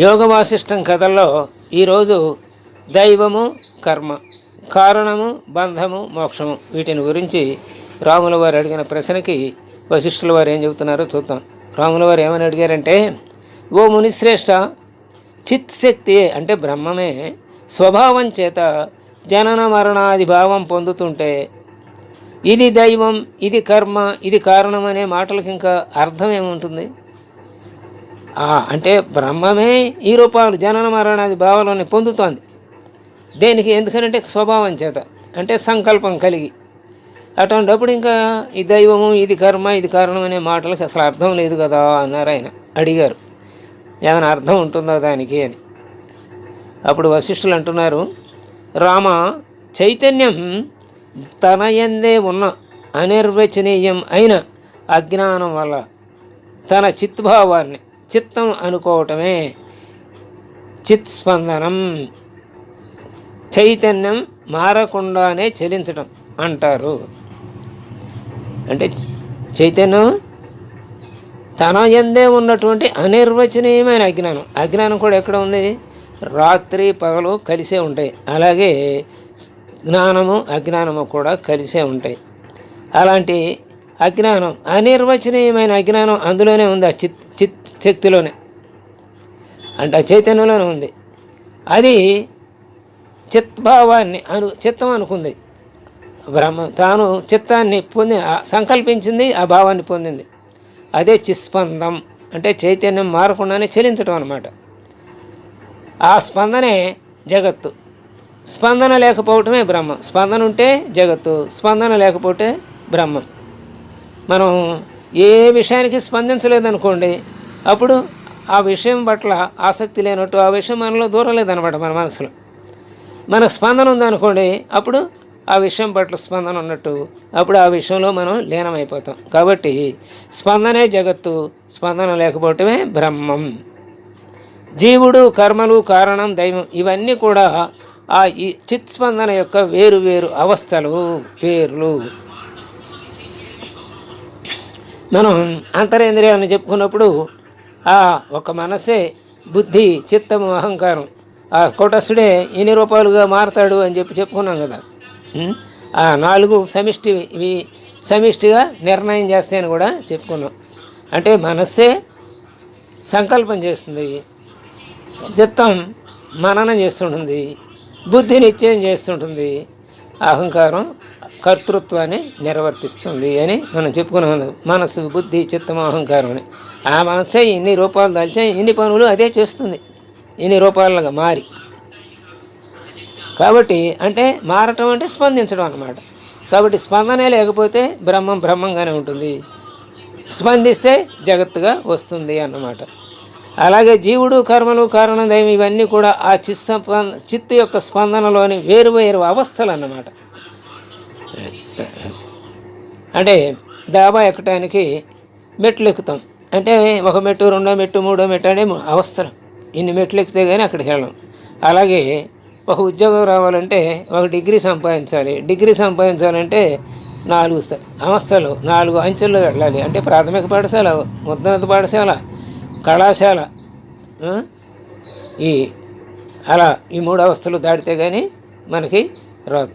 యోగవాసిష్టం కథల్లో ఈరోజు దైవము కర్మ కారణము బంధము మోక్షము వీటిని గురించి రాముల వారు అడిగిన ప్రశ్నకి వశిష్ఠుల వారు ఏం చెబుతున్నారో చూద్దాం. రాముల వారు ఏమని అడిగారంటే ఓ మునిశ్రేష్ఠ చిత్ శక్తి అంటే బ్రహ్మమే స్వభావం చేత జనన మరణాది భావం పొందుతుంటే ఇది దైవం ఇది కర్మ ఇది కారణం అనే మాటలకు ఇంకా అర్థం ఏముంటుంది? అంటే బ్రహ్మమే ఈ రూపాలు జనన మరణాది భావాలని పొందుతోంది. దేనికి? ఎందుకనంటే స్వభావం చేత అంటే సంకల్పం కలిగి. అటువంటిప్పుడు ఇంకా ఈ దైవము ఇది కర్మ ఇది కారణం అనే మాటలకు అసలు అర్థం లేదు కదా అన్నారు ఆయన. అడిగారు. ఏమైనా అర్థం ఉంటుందా దానికి అని. అప్పుడు వశిష్ఠులు అంటున్నారు రామ చైతన్యం తన ఎందే ఉన్న అనిర్వచనీయం అయిన అజ్ఞానం వల్ల తన చిత్భావాన్ని చిత్తం అనుకోవటమే. చిత్స్పందనం. చైతన్యం మారకుండానే చెలించడం అంటారు. అంటే చైతన్యం తన ఎందే ఉన్నటువంటి అనిర్వచనీయమైన అజ్ఞానం. అజ్ఞానం కూడా ఎక్కడ ఉంది? రాత్రి పగలు కలిసే ఉంటాయి. అలాగే జ్ఞానము అజ్ఞానము కూడా కలిసే ఉంటాయి. అలాంటి అజ్ఞానం అనిర్వచనీయమైన అజ్ఞానం అందులోనే ఉంది ఆ చిత్ చిత్ శక్తిలోనే అంటే ఆ చైతన్యంలోనే ఉంది. అది చిత్భావాన్ని అను చిత్తం అనుకుంది. బ్రహ్మ తాను చిత్తాన్ని పొంది ఆ సంకల్పించింది ఆ భావాన్ని పొందింది. అదే చిస్పందం అంటే చైతన్యం మారకుండానే చెలించడం అనమాట ఆ స్పందనే జగత్తు. స్పందన లేకపోవటమే బ్రహ్మం. స్పందన ఉంటే జగత్తు స్పందన లేకపోతే బ్రహ్మం. మనం ఏ విషయానికి స్పందించలేదనుకోండి అప్పుడు ఆ విషయం పట్ల ఆసక్తి లేనట్టు ఆ విషయం మనలో దూరలేదనమాట మన మనసులో. మన స్పందన ఉందనుకోండి అప్పుడు ఆ విషయం పట్ల స్పందన ఉన్నట్టు అప్పుడు ఆ విషయంలో మనం లీనమైపోతాం. కాబట్టి స్పందనే జగత్తు స్పందన లేకపోవటమే బ్రహ్మం. జీవుడు కర్మలు కారణం దైవం ఇవన్నీ కూడా ఆ ఈ చిత్స్పందన యొక్క వేరు వేరు అవస్థలు పేర్లు. మనం అంతరేంద్రియాలను చెప్పుకున్నప్పుడు ఆ ఒక మనసే బుద్ధి చిత్తము అహంకారం. ఆ కోటస్థుడే ఎన్ని రూపాయలుగా మారతాడు అని చెప్పి చెప్పుకున్నాం కదా. ఆ నాలుగు సమిష్టి ఇవి సమిష్టిగా నిర్ణయం చేస్తాయని కూడా చెప్పుకున్నాం. అంటే మనస్సే సంకల్పం చేస్తుంది. చిత్తం మననం చేస్తుంటుంది. బుద్ధి నిశ్చయం చేస్తుంటుంది. అహంకారం కర్తృత్వాన్ని నిర్వర్తిస్తుంది అని మనం చెప్పుకున్నాం మనసు బుద్ధి చిత్తం అహంకారం అని. ఆ మనసే ఇన్ని రూపాయలు దాల్చే ఇన్ని పనులు అదే చేస్తుంది. ఇన్ని రూపాలుగా మారి. కాబట్టి అంటే మారటం అంటే స్పందించడం అన్నమాట. కాబట్టి స్పందనే లేకపోతే బ్రహ్మం బ్రహ్మంగానే ఉంటుంది. స్పందిస్తే జగత్తుగా వస్తుంది అన్నమాట. అలాగే జీవుడు కర్మలు కారణం ఇవన్నీ కూడా ఆ చిత్త చిత్తు యొక్క స్పందనలోని వేరు వేరు అవస్థలు అన్నమాట. అంటే డాబా ఎక్కటానికి మెట్లు ఎక్కుతాం అంటే ఒక మెట్టు రెండో మెట్టు మూడో మెట్టు అనే అవసరం. ఇన్ని మెట్లు ఎక్కితే కానీ అక్కడికి వెళ్ళం. అలాగే ఒక ఉద్యోగం రావాలంటే ఒక డిగ్రీ సంపాదించాలి. డిగ్రీ సంపాదించాలంటే నాలుగు సంస్థలు నాలుగు అంచెల్లో వెళ్ళాలి. అంటే ప్రాథమిక పాఠశాల ఉన్నత పాఠశాల కళాశాల ఈ అలా ఈ మూడు అవస్థలు దాటితే కానీ మనకి రాదు.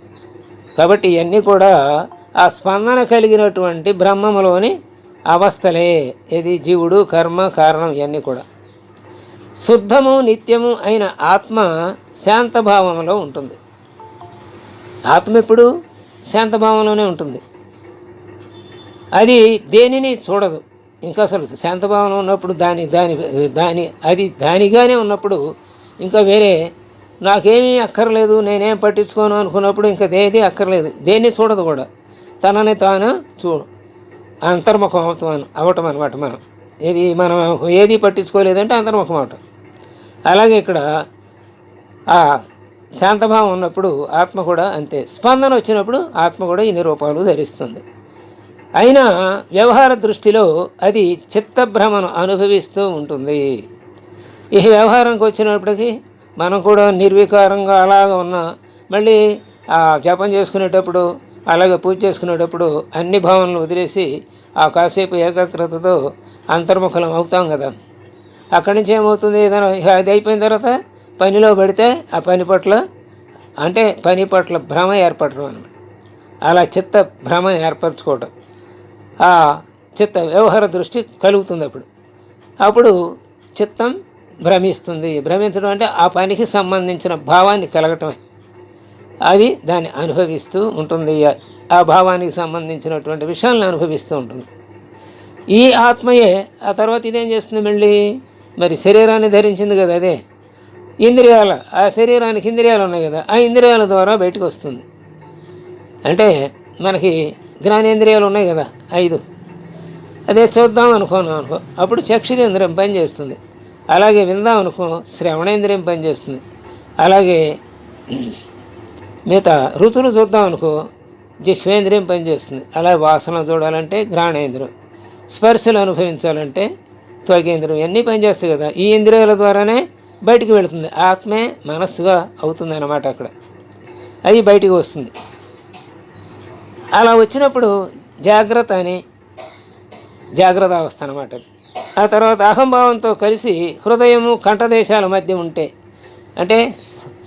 కాబట్టి ఇవన్నీ కూడా ఆ స్పందన కలిగినటువంటి బ్రహ్మములోని అవస్థలే. ఇది జీవుడు కర్మ కారణం ఇవన్నీ కూడా. శుద్ధము నిత్యము అయిన ఆత్మ శాంతభావంలో ఉంటుంది. ఆత్మ ఎప్పుడు? శాంతభావంలోనే ఉంటుంది. అది దేనిని చూడదు. ఇంకా అసలు శాంతభావంలో ఉన్నప్పుడు దాని దాని దాని అది దానిగానే ఉన్నప్పుడు ఇంకా వేరే నాకేమీ అక్కర్లేదు నేనేం పట్టించుకోను అనుకున్నప్పుడు ఇంకా దేది అక్కర్లేదు. దేన్ని చూడదు కూడా. తనని తాను చూ అంతర్ముఖం అవుతాం అవటం అనమాట మనం ఏది మనం ఏది పట్టించుకోలేదంటే అంతర్ముఖం అవటం అలాగే ఇక్కడ ఆ శాంతభావం ఉన్నప్పుడు ఆత్మ కూడా అంతే. స్పందన వచ్చినప్పుడు ఆత్మ కూడా ఇన్ని రూపాలు ధరిస్తుంది. అయినా వ్యవహార దృష్టిలో అది చిత్తభ్రమను అనుభవిస్తూ ఉంటుంది. ఈ వ్యవహారంకి వచ్చినప్పటికీ మనం కూడా నిర్వికారంగా అలాగ ఉన్నా మళ్ళీ ఆ జపం చేసుకునేటప్పుడు అలాగే పూజ చేసుకునేటప్పుడు అన్ని భావనలు వదిలేసి ఆ కాసేపు ఏకాగ్రతతో అంతర్ముఖలం అవుతాం కదా. అక్కడి నుంచి ఏమవుతుంది? ఏదైనా అది అయిపోయిన తర్వాత పనిలో పడితే ఆ పని పట్ల అంటే పని పట్ల భ్రమ ఏర్పడటం అన్నమాట. అలా చిత్త భ్రమ ఏర్పరచుకోవటం. ఆ చిత్త వ్యవహార దృష్టి కలుగుతుంది అప్పుడు. అప్పుడు చిత్తం భ్రమిస్తుంది. భ్రమించడం అంటే ఆ పనికి సంబంధించిన భావాన్ని కలగటమే. అది దాన్ని అనుభవిస్తూ ఉంటుంది. ఆ భావానికి సంబంధించినటువంటి విషయాలను అనుభవిస్తూ ఉంటుంది. ఈ ఆత్మయే ఆ తర్వాత ఇదేం చేస్తుంది మళ్ళీ? మరి శరీరాన్ని ధరించింది కదా అదే. ఇంద్రియాల ఆ శరీరానికి ఇంద్రియాలు ఉన్నాయి కదా ఆ ఇంద్రియాల ద్వారా బయటకు వస్తుంది. అంటే మనకి జ్ఞానేంద్రియాలు ఉన్నాయి కదా ఐదు. అదే చూద్దాం అనుకోను అనుకో అప్పుడు చక్షురేంద్రియం పనిచేస్తుంది అలాగే విందాం అనుకో శ్రవణేంద్రియం పనిచేస్తుంది అలాగే మిగతా రుచులు చూద్దాం అనుకో జిహ్వేంద్రియం పనిచేస్తుంది. అలాగే వాసన చూడాలంటే ఘ్రాణేంద్రియం. స్పర్శలు అనుభవించాలంటే త్వగేంద్రియం ఇవన్నీ పనిచేస్తాయి కదా. ఈ ఇంద్రియాల ద్వారానే బయటికి వెళుతుంది. ఆత్మే మనస్సుగా అవుతుంది అన్నమాట అక్కడ. అది బయటికి వస్తుంది. అలా వచ్చినప్పుడు జాగ్రత్త అని జాగ్రత్త అవస్థ అనమాట ఆ తర్వాత అహంభావంతో కలిసి హృదయము కంఠదేశాల మధ్య ఉంటే అంటే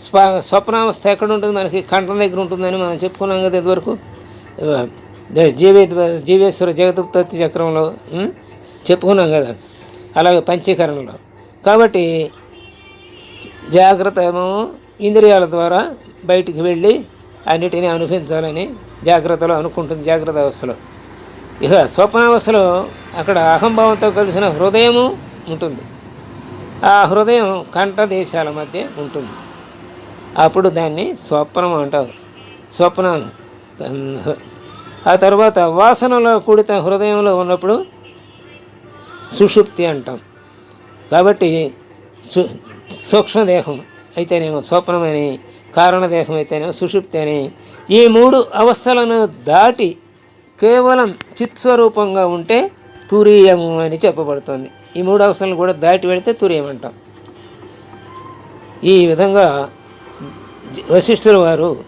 స్వ స్వప్నావస్థ ఎక్కడ ఉంటుంది మనకి కంఠం దగ్గర ఉంటుందని మనం చెప్పుకున్నాం కదా ఇదివరకు. జీవే జీవేశ్వర జగదుత్పత్తి చక్రంలో చెప్పుకున్నాం కదా. అలాగే పంచీకరణలో. కాబట్టి జాగ్రత్త ఏమో ఇంద్రియాల ద్వారా బయటికి వెళ్ళి అన్నిటినీ అనుభవించాలని జాగ్రత్తలో అనుకుంటుంది జాగ్రత్త అవస్థలో. ఇక స్వప్నావస్థలో అక్కడ అహంభావంతో కలిసిన హృదయము ఉంటుంది. ఆ హృదయం కంఠ దేశాల మధ్య ఉంటుంది. అప్పుడు దాన్ని స్వప్నం అంటారు. స్వప్నం. ఆ తర్వాత వాసనలో కూడిత హృదయంలో ఉన్నప్పుడు సుషుప్తి అంటాం. కాబట్టి సు సూక్ష్మదేహం అయితేనేమో స్వప్నమని కారణదేహం అయితేనేమో సుషుప్తి అని ఈ మూడు అవస్థలను దాటి కేవలం చిత్స్వరూపంగా ఉంటే తురీయము అని చెప్పబడుతుంది. ఈ మూడు అవస్థలను కూడా దాటి వెళితే తురీయం అంటాం ఈ విధంగా వశిష్ఠుల వారు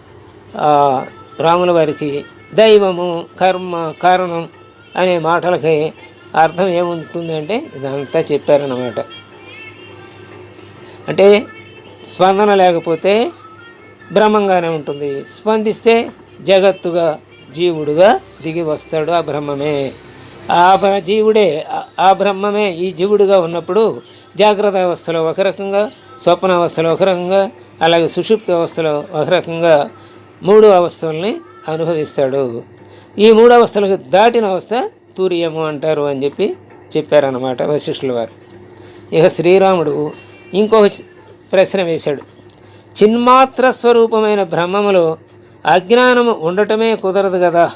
రాముల వారికి దైవము కర్మ కారణం అనే మాటలకి అర్థం ఏముంటుంది అంటే ఇదంతా చెప్పారన్నమాట. అంటే స్పందన లేకపోతే బ్రహ్మంగానే ఉంటుంది. స్పందిస్తే జగత్తుగా జీవుడుగా దిగి వస్తాడు ఆ బ్రహ్మమే. ఆ జీవుడే ఆ- ఆ బ్రహ్మమే ఈ జీవుడుగా ఉన్నప్పుడు జాగ్రత్త అవస్థలో ఒక రకంగా స్వప్న అవస్థలో ఒక రకంగా అలాగే సుషుప్త అవస్థలో ఒక రకంగా మూడు అవస్థల్ని అనుభవిస్తాడు. ఈ మూడు అవస్థలకు దాటిన అవస్థ తూర్యము అంటారు అని చెప్పి చెప్పారన్నమాట వశిష్ఠుల వారు. ఇక శ్రీరాముడు ఇంకొక ప్రశ్న వేశాడు. చిన్మాత్ర స్వరూపమైన బ్రహ్మములో అజ్ఞానము ఉండటమే కుదరదు కదా?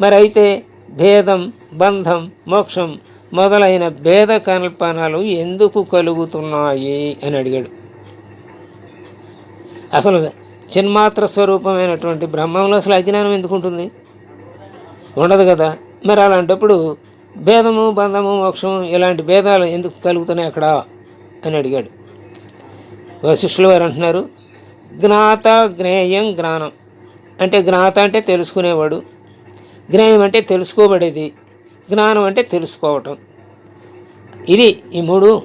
మరి అయితే భేదం బంధం మోక్షం మొదలైన భేద కల్పనలు ఎందుకు కలుగుతున్నాయి అని అడిగాడు. అసలు చిన్మాత్ర స్వరూపమైనటువంటి బ్రహ్మంలో అసలు అజ్ఞానం ఎందుకు ఉంటుంది ఉండదు కదా. మరి అలాంటప్పుడు భేదము బంధము మోక్షము ఇలాంటి భేదాలు ఎందుకు కలుగుతున్నాయి అక్కడ? అని అడిగాడు. వశిష్ఠులు వారు అంటున్నారు జ్ఞాత జ్ఞేయం జ్ఞానం. అంటే జ్ఞాత అంటే తెలుసుకునేవాడు. జ్ఞేయం అంటే తెలుసుకోబడేది. జ్ఞానం అంటే తెలుసుకోవటం. ఇది ఈ మూడు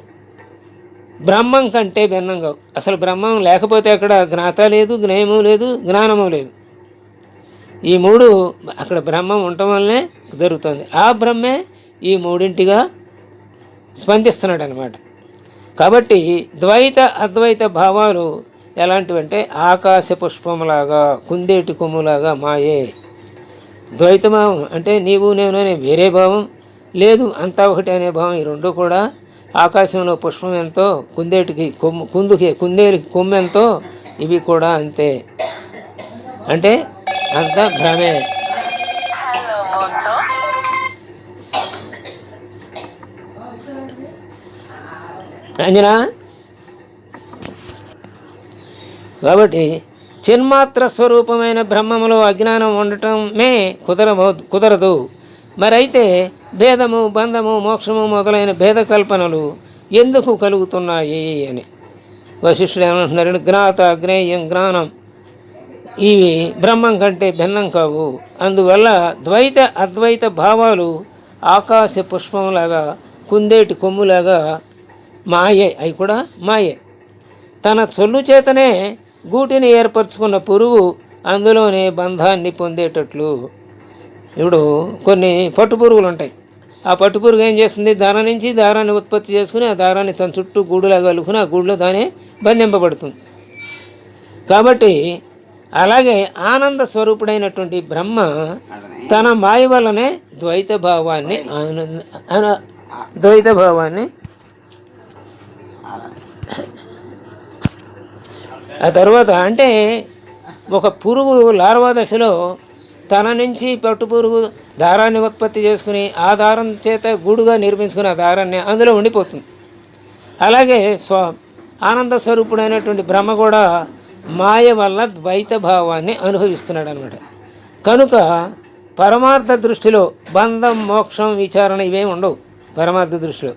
బ్రహ్మం కంటే భిన్నంగా అసలు బ్రహ్మం లేకపోతే అక్కడ జ్ఞాత లేదు జ్ఞేయము లేదు జ్ఞానము లేదు. ఈ మూడు అక్కడ బ్రహ్మం ఉండటం వల్లనే జరుగుతుంది ఆ బ్రహ్మే ఈ మూడింటిగా స్పందిస్తున్నాడు అనమాట కాబట్టి ద్వైత అద్వైత భావాలు ఎలాంటివంటే ఆకాశ పుష్పంలాగా కుందేటి కొమ్ములాగా మాయే. ద్వైతభావం అంటే నీవు నేను అనే వేరే భావం లేదు అంతా ఒకటి అనే భావం ఈ రెండు కూడా ఆకాశంలో పుష్పం ఎంతో కుందేటికి కొమ్ము కుందుకి కుందేలికి కొమ్ము ఎంతో ఇవి కూడా అంతే. అంటే అంత భ్రమే. అంజనా? కాబట్టి చిన్మాత్ర స్వరూపమైన బ్రహ్మములో అజ్ఞానం ఉండటమే కుదరబో కుదరదు. మరైతే భేదము బంధము మోక్షము మొదలైన భేద కల్పనలు ఎందుకు కలుగుతున్నాయి అని. వశిష్ఠుడు ఏమంటున్నారు జ్ఞాత జ్ఞేయం జ్ఞానం ఇవి బ్రహ్మం కంటే భిన్నం కావు. అందువల్ల ద్వైత అద్వైత భావాలు ఆకాశ పుష్పంలాగా కుందేటి కొమ్ములాగా మాయే అవి కూడా మాయే. తన చొల్లు చేతనే గూటిని ఏర్పరచుకున్న పురుగు అందులోనే బంధాన్ని పొందేటట్లు. ఇప్పుడు కొన్ని పట్టు పురుగులు ఉంటాయి. ఆ పట్టు పురుగు ఏం చేస్తుంది? దాని నుంచి దారాన్ని ఉత్పత్తి చేసుకుని ఆ దారాన్ని తన చుట్టూ గూడులా కలుపుకుని ఆ గూడులో దానే బంధింపబడుతుంది. కాబట్టి అలాగే ఆనంద స్వరూపుడైనటువంటి బ్రహ్మ తన మాయ వల్లనే ద్వైత భావాన్ని ఆనంద ద్వైత భావాన్ని ఆ తర్వాత అంటే ఒక పురుగు లార్వా దశలో తన నుంచి పట్టు పురుగు దారాన్ని ఉత్పత్తి చేసుకుని ఆ దారం చేత గూడుగా నిర్మించుకుని ఆ దారాన్ని అందులో ఉండిపోతుంది. అలాగే స్వ ఆనంద స్వరూపుడైనటువంటి బ్రహ్మ కూడా మాయ వల్ల ద్వైత భావాన్ని అనుభవిస్తున్నాడు అనమాట కనుక పరమార్థ దృష్టిలో బంధం మోక్షం విచారణ ఇవేమి ఉండవు. పరమార్థ దృష్టిలో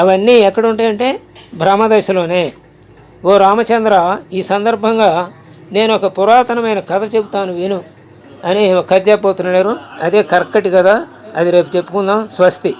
అవన్నీ ఎక్కడ ఉంటాయంటే భ్రమదశలోనే ఓ రామచంద్ర ఈ సందర్భంగా నేను ఒక పురాతనమైన కథ చెబుతాను విను. అని ఒక పోతున్నారు అదే కర్కటి కదా. అది రేపు చెప్పుకుందాం. స్వస్తి.